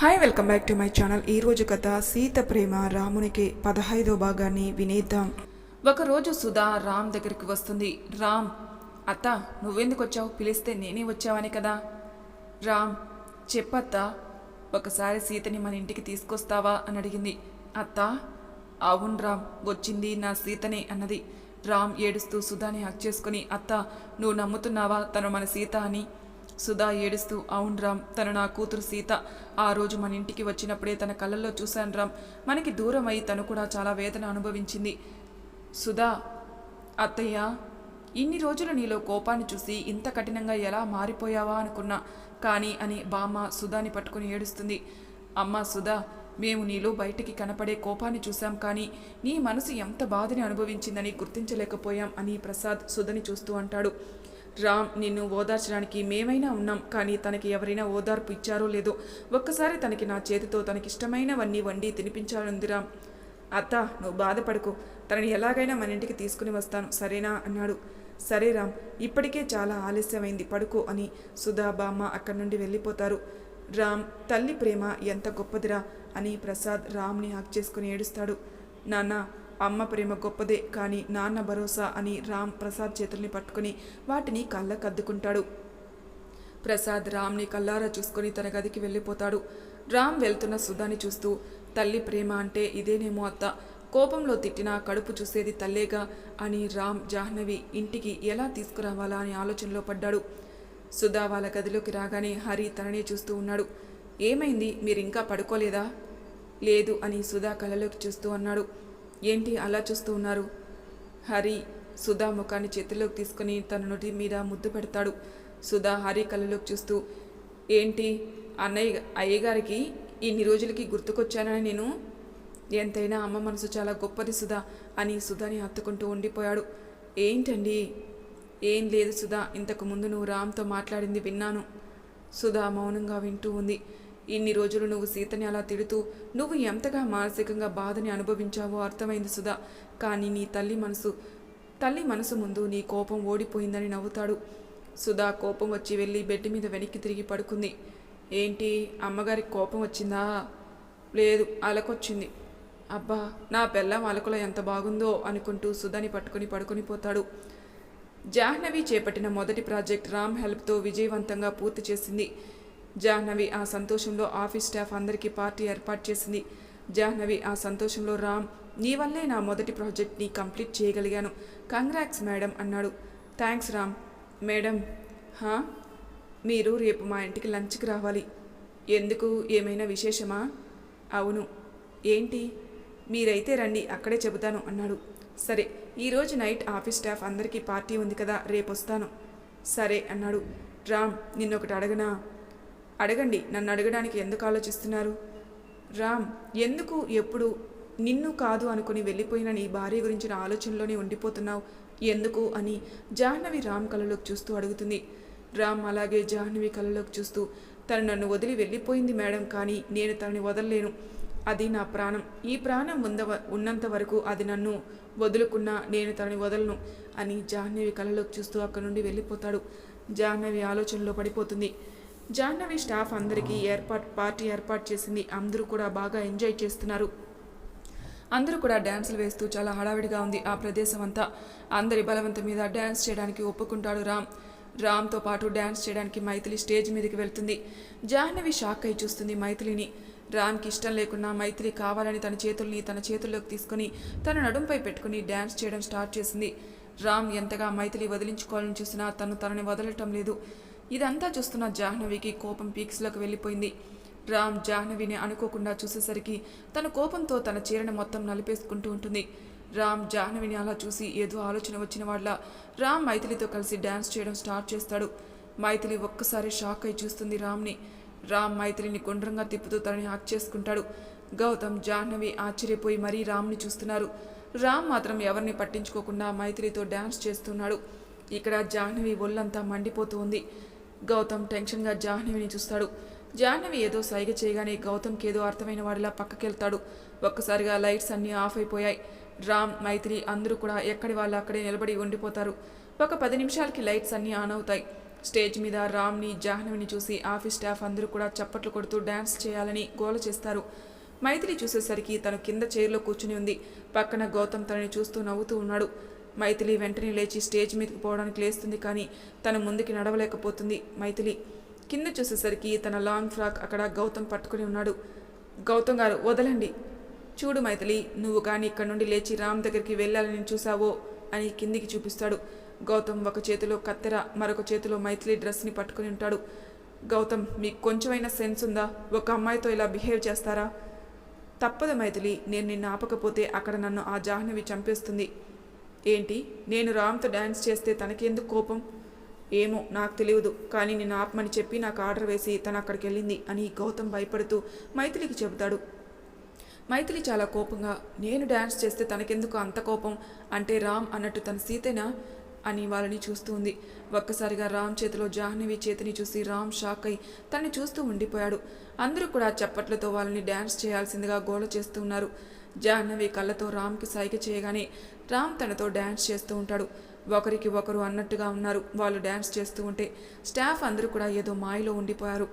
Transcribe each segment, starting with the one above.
Hi welcome back to my channel ఈ రోజు కథ సీత ప్రేమ రామునికి పదహైదో భాగాన్ని వినేద్దాం. ఒకరోజు సుధా రామ్ దగ్గరికి వస్తుంది. రామ్ అత్త నువ్వెందుకు వచ్చావు? పిలిస్తే నేనే వచ్చావని కదా? రామ్ చెప్పత్త ఒకసారి సీతని మన ఇంటికి తీసుకొస్తావా అని అడిగింది. అత్త అవును రామ్ వచ్చింది నా సీతనే అన్నది. రామ్ ఏడుస్తూ సుధాని హక్ చేసుకుని అత్త నువ్వు నమ్ముతున్నావా తను మన సీత అని? సుధా ఏడుస్తూ అవును రామ్ తను నా కూతురు సీత. ఆ రోజు మన ఇంటికి వచ్చినప్పుడే తన కళ్ళల్లో చూశాను రామ్. మనకి దూరం అయి తను కూడా చాలా వేదన అనుభవించింది. సుధా అత్తయ్య ఇన్ని రోజులు నీలో కోపాన్ని చూసి ఇంత కఠినంగా ఎలా మారిపోయావా అనుకున్నా. కానీ అని బామ్మ సుధాని పట్టుకుని ఏడుస్తుంది. అమ్మ సుధా మేము నీలో బయటికి కనపడే కోపాన్ని చూశాం కానీ నీ మనసు ఎంత బాధని అనుభవించిందని గుర్తించలేకపోయాం అని ప్రసాద్ సుధని చూస్తూ అంటాడు. రామ్ నిన్ను ఓదార్చడానికి మేమైనా ఉన్నాం కానీ తనకి ఎవరైనా ఓదార్పు ఇచ్చారో లేదో ఒక్కసారి తనకి నా చేతితో తనకిష్టమైనవన్నీ వండి తినిపించాలంది రామ్ అత్త నువ్వు బాధపడకు. తనని ఎలాగైనా మన ఇంటికి తీసుకుని వస్తాను సరేనా? అన్నాడు. సరే రామ్ ఇప్పటికే చాలా ఆలస్యమైంది పడుకో అని సుధా బామ్మ అక్కడి నుండి వెళ్ళిపోతారు. రామ్ తల్లి ప్రేమ ఎంత గొప్పదిరా అని ప్రసాద్ రామ్ని హాక్ చేసుకుని ఏడుస్తాడు. నాన్న అమ్మ ప్రేమ గొప్పదే కానీ నాన్న భరోసా అని రామ్ ప్రసాద్ చేతుల్ని పట్టుకుని వాటిని కళ్ళకద్దుకుంటాడు. ప్రసాద్ రామ్ని కల్లారా చూసుకొని తన గదికి వెళ్ళిపోతాడు. రామ్ వెళ్తున్న సుధాని చూస్తూ తల్లి ప్రేమ అంటే ఇదేనేమో అత్త కోపంలో తిట్టినా కడుపు చూసేది తల్లేగా అని రామ్ జాహ్నవి ఇంటికి ఎలా తీసుకురావాలా అని ఆలోచనలో పడ్డాడు. సుధా వాళ్ళ గదిలోకి రాగానే హరి తననే చూస్తూ ఉన్నాడు. ఏమైంది? మీరు ఇంకా పడుకోలేదా? లేదు అని సుధా కళ్ళలోకి చూస్తూ అన్నాడు. ఏంటి అలా చూస్తూ ఉన్నారు? హరి సుధా ముఖాన్ని చేతిలోకి తీసుకుని తన నుటి మీద ముద్దు పెడతాడు. సుధా హరి కళ్ళలోకి చూస్తూ ఏంటి? అన్నయ్య అయ్యగారికి ఇన్ని రోజులకి గుర్తుకొచ్చానని నేను? ఎంతైనా అమ్మ మనసు చాలా గొప్పది సుధా అని సుధాని హత్తుకుంటూ ఉండిపోయాడు. ఏంటండి? ఏం లేదు సుధా ఇంతకు ముందు నువ్వు రామ్తో మాట్లాడింది విన్నాను. సుధా మౌనంగా వింటూ ఉంది. ఇన్ని రోజులు నువ్వు సీతని అలా తిడుతూ నువ్వు ఎంతగా మానసికంగా బాధని అనుభవించావో అర్థమైంది సుధా. కానీ నీ తల్లి మనసు తల్లి మనసు ముందు నీ కోపం ఓడిపోయిందని నవ్వుతాడు. సుధా కోపం వచ్చి వెళ్ళి బెడ్ మీద వెనక్కి తిరిగి పడుకుంది. ఏంటి? అమ్మగారికి కోపం వచ్చిందా? లేదు అలకొచ్చింది. అబ్బా నా పెళ్ళం అలకలో ఎంత బాగుందో అనుకుంటూ సుధాని పట్టుకుని పడుకుని పోతాడు. జాహ్నవి చేపట్టిన మొదటి ప్రాజెక్ట్ రామ్ హెల్ప్తో విజయవంతంగా పూర్తి చేసింది. జాహ్నవి ఆ సంతోషంలో ఆఫీస్ స్టాఫ్ అందరికీ పార్టీ ఏర్పాటు చేసింది. జాహ్నవి ఆ సంతోషంలో రామ్ నీ వల్లే నా మొదటి ప్రాజెక్ట్ని కంప్లీట్ చేయగలిగాను. కంగ్రాక్స్ మేడం అన్నాడు. థ్యాంక్స్ రామ్. మేడం హా? మీరు రేపు మా ఇంటికి లంచ్కి రావాలి. ఎందుకు? ఏమైనా విశేషమా? అవును. ఏంటి? మీరైతే రండి అక్కడే చెబుతాను అన్నాడు. సరే ఈరోజు నైట్ ఆఫీస్ స్టాఫ్ అందరికీ పార్టీ ఉంది కదా రేపు వస్తాను సరే అన్నాడు. రామ్ నిన్నొకటి అడగనా? అడగండి నన్ను అడగడానికి ఎందుకు ఆలోచిస్తున్నారు? రామ్ ఎందుకు ఎప్పుడు నిన్ను కాదు అనుకుని వెళ్ళిపోయిన నీ భార్య గురించిన ఆలోచనలోనే ఉండిపోతున్నావు? ఎందుకు అని జాహ్నవి రామ్ కళ్ళలోకి చూస్తూ అడుగుతుంది. రామ్ అలాగే జాహ్నవి కళ్ళలోకి చూస్తూ తను నన్ను వదిలి వెళ్ళిపోయింది మేడం కానీ నేను తనని వదలలేను. అది నా ప్రాణం. ఈ ప్రాణం ఉంద ఉన్నంత వరకు అది నన్ను వదులుకున్నా నేను తనని వదలను అని జాహ్నవి కళ్ళలోకి చూస్తూ అక్కడి నుండి వెళ్ళిపోతాడు. జాహ్నవి ఆలోచనలో పడిపోతుంది. జాహ్నవి స్టాఫ్ అందరికీ ఏర్పాటు పార్టీ ఏర్పాటు చేసింది. అందరూ కూడా బాగా ఎంజాయ్ చేస్తున్నారు. అందరూ కూడా డ్యాన్సులు వేస్తూ చాలా హడావిడిగా ఉంది ఆ ప్రదేశం అంతా. అందరి బలవంతం మీద డ్యాన్స్ చేయడానికి ఒప్పుకుంటాడు రామ్. రామ్తో పాటు డ్యాన్స్ చేయడానికి మైథిలి స్టేజ్ మీదకి వెళ్తుంది. జాహ్నవి షాక్ అయి చూస్తుంది మైథిలిని. రామ్కి ఇష్టం లేకున్నా మైత్రి కావాలని తన చేతుల్ని తన చేతుల్లోకి తీసుకుని తన నడుంపై పెట్టుకుని డ్యాన్స్ చేయడం స్టార్ట్ చేసింది. రామ్ ఎంతగా మైథిలి వదిలించుకోవాలని చూసినా తను తనని వదలటం లేదు. ఇదంతా చూస్తున్న జాహ్నవికి కోపం పీక్స్లోకి వెళ్ళిపోయింది. రామ్ జాహ్నవిని అనుకోకుండా చూసేసరికి తన కోపంతో తన చీరను మొత్తం నలిపేసుకుంటూ ఉంటుంది. రామ్ జాహ్నవిని అలా చూసి ఏదో ఆలోచన వచ్చిన వాళ్ళ రామ్ మైథిలితో కలిసి డ్యాన్స్ చేయడం స్టార్ట్ చేస్తాడు. మైథిలి ఒక్కసారి షాక్ అయి చూస్తుంది రామ్ని. రామ్ మైథిలిని గుండ్రంగా తిప్పుతూ తనని హ్యాక్ చేసుకుంటాడు. గౌతమ్ జాహ్నవి ఆశ్చర్యపోయి మరీ రామ్ని చూస్తున్నారు. రామ్ మాత్రం ఎవరిని పట్టించుకోకుండా మైథిలితో డ్యాన్స్ చేస్తున్నాడు. ఇక్కడ జాహ్నవి ఒళ్ళంతా మండిపోతూ ఉంది. గౌతమ్ టెన్షన్గా జాహ్నవిని చూస్తాడు. జాహ్నవి ఏదో సైగ చేయగానే గౌతమ్కి ఏదో అర్థమైన వాడిలా పక్కకెళ్తాడు. ఒక్కసారిగా లైట్స్ అన్నీ ఆఫ్ అయిపోయాయి. రామ్ మైత్రి అందరూ కూడా ఎక్కడి వాళ్ళు అక్కడే నిలబడి ఉండిపోతారు. ఒక పది నిమిషాలకి లైట్స్ అన్నీ ఆన్ అవుతాయి. స్టేజ్ మీద రామ్ని జాహ్నవిని చూసి ఆఫీస్ స్టాఫ్ అందరూ కూడా చప్పట్లు కొడుతూ డ్యాన్స్ చేయాలని గోల చేస్తారు. మైత్రి చూసేసరికి తను కింద చైర్లో కూర్చుని ఉంది. పక్కన గౌతమ్ తనని చూస్తూ నవ్వుతూ ఉన్నాడు. మైథిలి వెంటనే లేచి స్టేజ్ మీదకి పోవడానికి లేస్తుంది కానీ తను ముందుకి నడవలేకపోతుంది. మైథిలి కింద చూసేసరికి తన లాంగ్ ఫ్రాక్ అక్కడ గౌతమ్ పట్టుకుని ఉన్నాడు. గౌతమ్ గారు వదలండి. చూడు మైథిలి నువ్వు కానీ ఇక్కడ నుండి లేచి రామ్ దగ్గరికి వెళ్ళాలని చూసావో అని కిందికి చూపిస్తాడు. గౌతమ్ ఒక చేతిలో కత్తెర మరొక చేతిలో మైథిలి డ్రెస్ని పట్టుకుని ఉంటాడు. గౌతమ్ మీకు కొంచెమైనా సెన్స్ ఉందా? ఒక అమ్మాయితో ఇలా బిహేవ్ చేస్తారా? తప్పదు మైథిలి నేను నిన్ను ఆపకపోతే అక్కడ నన్ను ఆ జాహ్నవి చంపేస్తుంది. ఏంటి? నేను రామ్తో డ్యాన్స్ చేస్తే తనకెందుకు కోపం? ఏమో నాకు తెలియదు. కానీ నేను ఆపమని చెప్పి నాకు ఆర్డర్ వేసి తను అక్కడికి వెళ్ళింది అని గౌతమ్ భయపడుతూ మైథిలికి చెబుతాడు. మైథిలి చాలా కోపంగా నేను డ్యాన్స్ చేస్తే తనకెందుకు అంత కోపం? అంటే రామ్ అన్నట్టు తన సీతేనా? అని వాళ్ళని చూస్తూ ఉంది. ఒక్కసారిగా రామ్ చేతిలో జాహ్నవి చేతిని చూసి రామ్ షాక్ అయి తన్ని చూస్తూ ఉండిపోయాడు. అందరూ కూడా చప్పట్లతో వాళ్ళని డ్యాన్స్ చేయాల్సిందిగా గోల చేస్తున్నారు జాహ్నవి కళ్ళతో రామ్కి సైగ చేయగానే రామ్ తనతో డ్యాన్స్ చేస్తూ ఉంటాడు. ఒకరికి ఒకరు అన్నట్టుగా ఉన్నారు. వాళ్ళు డ్యాన్స్ చేస్తూ ఉంటే స్టాఫ్ అందరూ కూడా ఏదో మాయలో ఉండిపోయారు.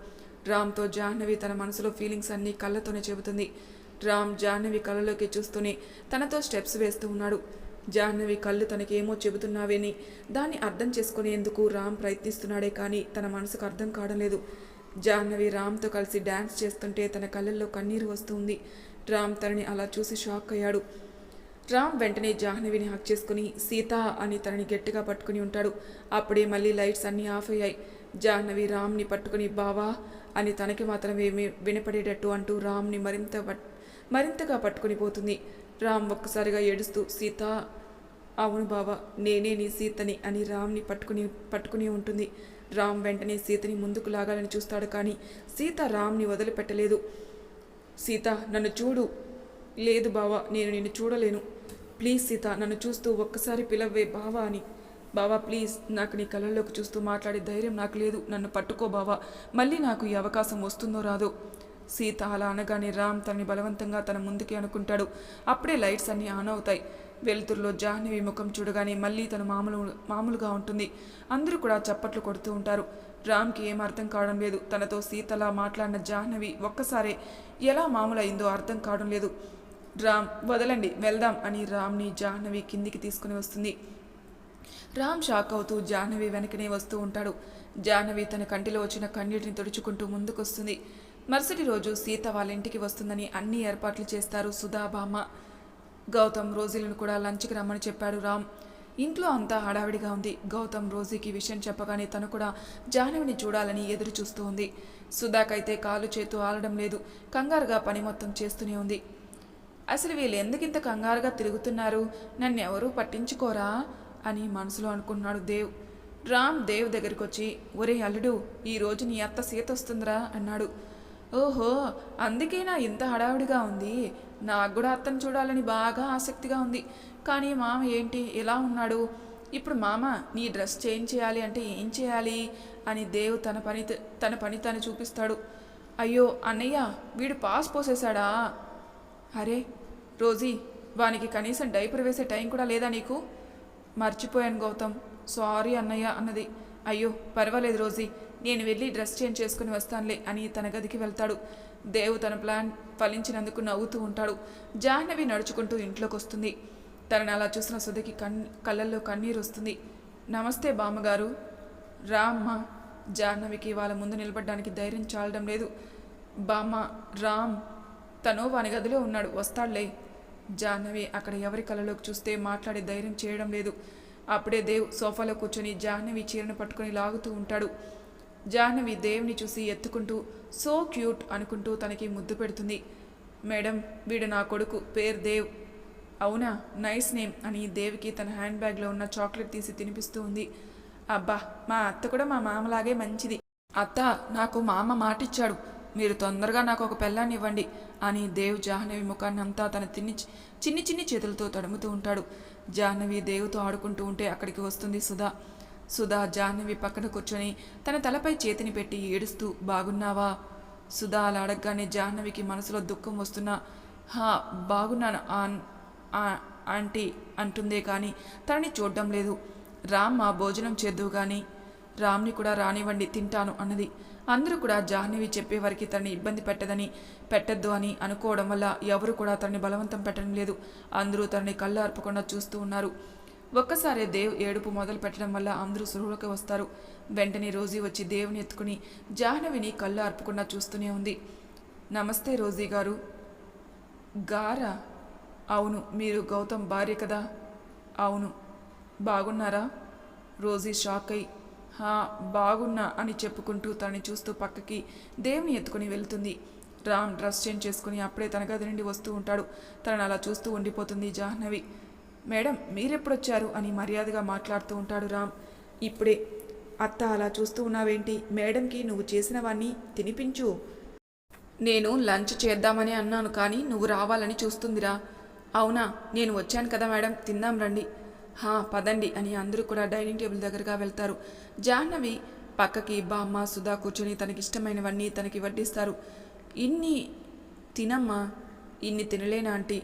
రామ్తో జాహ్నవి తన మనసులో ఫీలింగ్స్ అన్నీ కళ్ళతోనే చెబుతుంది. రామ్ జాహ్నవి కళ్ళలోకి చూస్తూనే తనతో స్టెప్స్ వేస్తూ ఉన్నాడు. జాహ్నవి కళ్ళు తనకేమో చెబుతున్నావేని దాన్ని అర్థం చేసుకునేందుకు రామ్ ప్రయత్నిస్తున్నాడే కానీ తన మనసుకు అర్థం కావడం లేదు. జాహ్నవి రామ్తో కలిసి డ్యాన్స్ చేస్తుంటే తన కళ్ళల్లో కన్నీరు వస్తుంది రామ్ తనని అలా చూసి షాక్ అయ్యాడు. రామ్ వెంటనే జాహ్నవిని హక్ చేసుకుని సీత అని తనని గట్టిగా పట్టుకుని ఉంటాడు. అప్పుడే మళ్ళీ లైట్స్ అన్నీ ఆఫ్ అయ్యాయి. జాహ్నవి రామ్ని పట్టుకుని బావా అని తనకి మాత్రమే వినపడేటట్టు అంటూ రామ్ని మరింత పట్- మరింతగా పట్టుకుని పోతుంది. రామ్ ఒక్కసారిగా ఏడుస్తూ సీత అవును బావా నేనే నీ సీతని అని రామ్ని పట్టుకుని పట్టుకుని ఉంటుంది. రామ్ వెంటనే సీతని ముందుకు లాగాలని చూస్తాడు కానీ సీత రామ్ని వదిలిపెట్టలేదు. సీత నన్ను చూడు. లేదు బావా నేను నిన్ను చూడలేను. ప్లీజ్ సీత నన్ను చూస్తూ ఒక్కసారి పిలవే బావా అని. బావా ప్లీజ్ నాకు నీ కళ్ళల్లోకి చూస్తూ మాట్లాడే ధైర్యం నాకు లేదు. నన్ను పట్టుకో బావా. మళ్ళీ నాకు ఈ అవకాశం వస్తుందో రాదో? సీత అలా అనగానే రామ్ తనని బలవంతంగా తన ముందుకి అనుకుంటాడు. అప్పుడే లైట్స్ అన్నీ ఆన్ అవుతాయి. వెలుతురులో జాహ్నవి ముఖం చూడగానే మళ్ళీ తను మామూలు మామూలుగా ఉంటుంది. అందరూ కూడా చప్పట్లు కొడుతూ ఉంటారు. రామ్కి ఏం అర్థం కావడం లేదు. తనతో సీతలా మాట్లాడిన జాహ్నవి ఒక్కసారే ఎలా మామూలు అయిందో అర్థం కావడం లేదు. రామ్ వదలండి వెళ్దాం అని రామ్ని జాహ్నవి కిందికి తీసుకుని వస్తుంది. రామ్ షాక్ అవుతూ జాహ్నవి వెనకనే వస్తూ ఉంటాడు. జాహ్నవి తన కంటిలో వచ్చిన కన్నీటిని తుడుచుకుంటూ ముందుకొస్తుంది. మరుసటి రోజు సీత వాళ్ళ ఇంటికి వస్తుందని అన్ని ఏర్పాట్లు చేస్తారు సుధా బామ్మ. గౌతమ్ రోజీలను కూడా లంచ్కి రమ్మని చెప్పాడు రామ్. ఇంట్లో అంతా హడావిడిగా ఉంది. గౌతమ్ రోజీకి విషయం చెప్పగానే తను కూడా జాహ్నవిని చూడాలని ఎదురు చూస్తూ ఉంది. సుధాకైతే కాలు చేతు ఆలడం లేదు. కంగారుగా పని మొత్తం చేస్తూనే ఉంది. అసలు వీళ్ళు ఎందుకింత కంగారుగా తిరుగుతున్నారు? నన్ను ఎవరూ పట్టించుకోరా? అని మనసులో అనుకున్నాడు దేవ్. రామ్ దేవ్ దగ్గరికి వచ్చి ఒరే అల్లుడు ఈ నీ అత్త సీత వస్తుందిరా అన్నాడు. ఓహో అందుకేనా ఇంత హడావుడిగా ఉంది. నాకు కూడా అత్తను చూడాలని బాగా ఆసక్తిగా ఉంది. కానీ మామ ఏంటి? ఎలా ఉన్నాడు? ఇప్పుడు మామ నీ డ్రెస్ చేంజ్ చేయాలి అంటే ఏం చేయాలి? అని దేవ్ తన పని తన పని తను చూపిస్తాడు. అయ్యో అన్నయ్య వీడు పాస్ పోసేశాడా? అరే రోజీ వానికి కనీసం డైపర్ వేసే టైం కూడా లేదా నీకు? మర్చిపోయాను గౌతమ్. సారీ అన్నయ్య అన్నది. అయ్యో పర్వాలేదు రోజీ. నేను వెళ్ళి డ్రెస్ చేంజ్ చేసుకుని వస్తానులే అని తన గదికి వెళ్తాడు. దేవు తన ప్లాన్ ఫలించినందుకు నవ్వుతూ ఉంటాడు. జాహ్నవి నడుచుకుంటూ ఇంట్లోకి వస్తుంది తనని అలా చూసిన సుధకి కన్ కళ్ళల్లో కన్నీరు వస్తుంది. నమస్తే బామ్మగారు. రా అమ్మ జాహ్నవికి వాళ్ళ ముందు నిలబడడానికి ధైర్యం చాలడం లేదు. బామ్మ రామ్. తను వాని గదిలో ఉన్నాడు. వస్తాడులే. జాహ్నవి అక్కడ ఎవరి కళ్ళలోకి చూస్తే మాట్లాడే ధైర్యం చేయడం లేదు. అప్పుడే దేవ్ సోఫాలో కూర్చొని జాహ్నవి చీరను పట్టుకొని లాగుతూ ఉంటాడు. జాహ్నవి దేవ్ని చూసి ఎత్తుకుంటూ సో క్యూట్ అనుకుంటూ తనకి ముద్దు పెడుతుంది. మేడం వీడు నా కొడుకు పేరు దేవ్. అవునా? నైస్ నేమ్ అని దేవికి తన హ్యాండ్ బ్యాగ్లో ఉన్న చాక్లెట్ తీసి తినిపిస్తూ ఉంది. అబ్బా మా అత్త కూడా మా మామలాగే మంచిది. అత్త నాకు మామ మాటిచ్చాడు. మీరు తొందరగా నాకు ఒక పెళ్ళాన్ని ఇవ్వండి అని దేవ్ జాహ్నవి ముఖాన్ని అంతా తన తిన్ని చిన్ని చిన్ని చేతులతో తడుముతూ ఉంటాడు. జాహ్నవి దేవుతో ఆడుకుంటూ ఉంటే అక్కడికి వస్తుంది సుధా. సుధా జాహ్నవి పక్కన కూర్చొని తన తలపై చేతిని పెట్టి ఏడుస్తూ బాగున్నావా? సుధా అలా అడగగానే జాహ్నవికి మనసులో దుఃఖం వస్తున్నా హా బాగున్నాను ఆన్ ఆంటీ అంటుందే కానీ తనని చూడడం లేదు. రామ్ మా భోజనం చేద్దువు కానీ రామ్ని కూడా రానివ్వండి తింటాను అన్నది. అందరూ కూడా జాహ్నవి చెప్పేవారికి తనని ఇబ్బంది పెట్టదని పెట్టద్దు అని అనుకోవడం వల్ల ఎవరు కూడా తనని బలవంతం పెట్టడం లేదు. అందరూ తనని కళ్ళు అర్పకుండా చూస్తూ ఉన్నారు. ఒక్కసారే దేవ్ ఏడుపు మొదలు పెట్టడం వల్ల అందరూ సులువులోకి వస్తారు. వెంటనే రోజీ వచ్చి దేవుని ఎత్తుకుని జాహ్నవిని కళ్ళు అర్పకుండా చూస్తూనే ఉంది. నమస్తే రోజీ గారు. గారా? అవును మీరు గౌతమ్ భార్య కదా? అవును. బాగున్నారా? రోజీ షాక్ అయి హా బాగున్నా అని చెప్పుకుంటూ తనని చూస్తూ పక్కకి దేవుని ఎత్తుకుని వెళ్తుంది. రామ్ డ్రెస్ చేంజ్ చేసుకుని అప్పుడే తన గది నుండి వస్తూ ఉంటాడు. తనను అలా చూస్తూ ఉండిపోతుంది జాహ్నవి. మేడం మీరెప్పుడొచ్చారు? అని మర్యాదగా మాట్లాడుతూ ఉంటాడు రామ్. ఇప్పుడే. అత్త అలా చూస్తూ ఉన్నావేంటి? మేడంకి నువ్వు చేసినవన్నీ తినిపించు. నేను లంచ్ చేద్దామని అన్నాను కానీ నువ్వు రావాలని చూస్తుందిరా. అవునా? నేను వచ్చాను కదా మేడం. తిందాం రండి. హా పదండి అని అందరూ కూడా డైనింగ్ టేబుల్ దగ్గరగా వెళ్తారు. జాహ్నవి పక్కకి బామ్మ సుధా కూర్చొని తనకిష్టమైనవన్నీ తనకి వడ్డిస్తారు. ఇన్ని తినమ్మా. ఇన్ని తినలేనా ఆంటీ?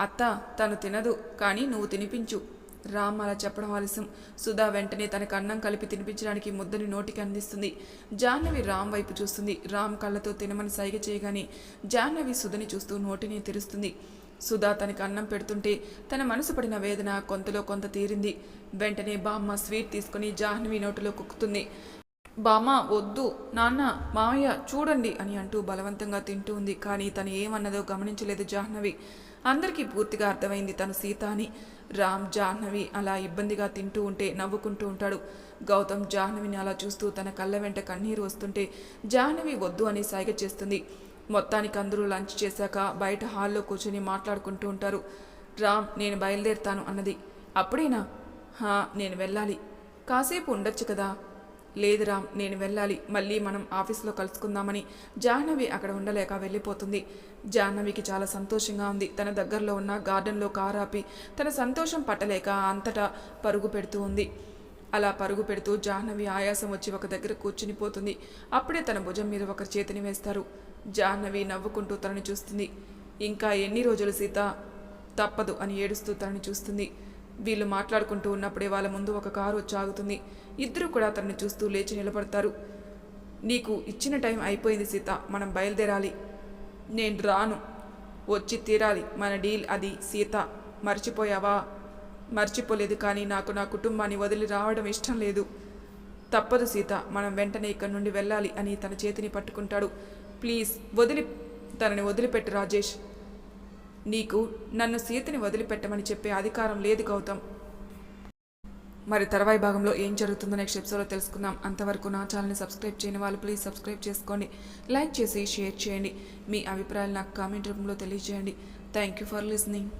అత్త తను తినదు కానీ నువ్వు తినిపించు. రామ్ అలా చెప్పడం ఆలస్యం. సుధా వెంటనే తనకు అన్నం కలిపి తినిపించడానికి ముద్దని నోటికి అందిస్తుంది. జాహ్నవి రామ్ వైపు చూస్తుంది. రామ్ కళ్ళతో తినమని సైగ చేయగానే జాహ్నవి సుధని చూస్తూ నోటిని తెరుస్తుంది. సుధా తనకి అన్నం పెడుతుంటే తన మనసు పడిన వేదన కొంతలో కొంత తీరింది. వెంటనే బామ్మ స్వీట్ తీసుకుని జాహ్నవి నోటిలో కుక్కుతుంది. బామ్మ వద్దు. నాన్న మామయ్య చూడండి అని అంటూ బలవంతంగా తింటూ ఉంది. కానీ తను ఏమన్నదో గమనించలేదు జాహ్నవి. అందరికీ పూర్తిగా అర్థమైంది తను సీత అని. రామ్ జాహ్నవి అలా ఇబ్బందిగా తింటూ ఉంటే నవ్వుకుంటూ ఉంటాడు. గౌతమ్ జాహ్నవిని అలా చూస్తూ తన కళ్ళ వెంట కన్నీరు వస్తుంటే జాహ్నవి వద్దు అని సైగ చేస్తుంది. మొత్తానికి అందరూ లంచ్ చేశాక బయట హాల్లో కూర్చొని మాట్లాడుకుంటూ ఉంటారు. రామ్ నేను బయలుదేరుతాను అన్నది. అప్పుడేనా? హా నేను వెళ్ళాలి. కాసేపు ఉండొచ్చు కదా? లేదు రామ్ నేను వెళ్ళాలి. మళ్ళీ మనం ఆఫీస్లో కలుసుకుందామని. జాహ్నవి అక్కడ ఉండలేక వెళ్ళిపోతుంది. జాహ్నవికి చాలా సంతోషంగా ఉంది. తన దగ్గరలో ఉన్న గార్డెన్లో కారు ఆపి తన సంతోషం పట్టలేక అంతటా పరుగు పెడుతూ ఉంది. అలా పరుగు పెడుతూ జాహ్నవి ఆయాసం వచ్చి ఒక దగ్గర కూర్చుని పోతుంది. అప్పుడే తన భుజం మీద ఒకరి చేతిని వేస్తారు. జాహ్నవి నవ్వుకుంటూ తనని చూస్తుంది. ఇంకా ఎన్ని రోజులు సీత? తప్పదు అని ఏడుస్తూ తనని చూస్తుంది. వీళ్ళు మాట్లాడుకుంటూ ఉన్నప్పుడే వాళ్ళ ముందు ఒక కారు వచ్చి ఆగుతుంది ఇద్దరు కూడా తనని చూస్తూ లేచి నిలబడతారు. నీకు ఇచ్చిన టైం అయిపోయింది సీత మనం బయలుదేరాలి. నేను రాను. వచ్చి తీరాలి. మన డీల్ అది సీత. మర్చిపోయావా? మర్చిపోలేదు కానీ నాకు నా కుటుంబాన్ని వదిలి రావడం ఇష్టం లేదు. తప్పదు సీత మనం వెంటనే ఇక్కడి నుండి వెళ్ళాలి అని తన చేతిని పట్టుకుంటాడు. ప్లీజ్ వదిలి తనని వదిలిపెట్టు రాజేష్. నీకు నన్ను సీతని వదిలిపెట్టమని చెప్పే అధికారం లేదు గౌతమ్. మరి తర్వాయి భాగంలో ఏం జరుగుతుందో నెక్స్ట్ ఎపిసోడ్లో తెలుసుకుందాం. అంతవరకు నా ఛానల్ని సబ్స్క్రైబ్ చేయని వాళ్ళు ప్లీజ్ సబ్స్క్రైబ్ చేసుకోండి. లైక్ చేసి షేర్ చేయండి. మీ అభిప్రాయాలు నాకు కామెంట్ రూపంలో తెలియజేయండి. Thank you for listening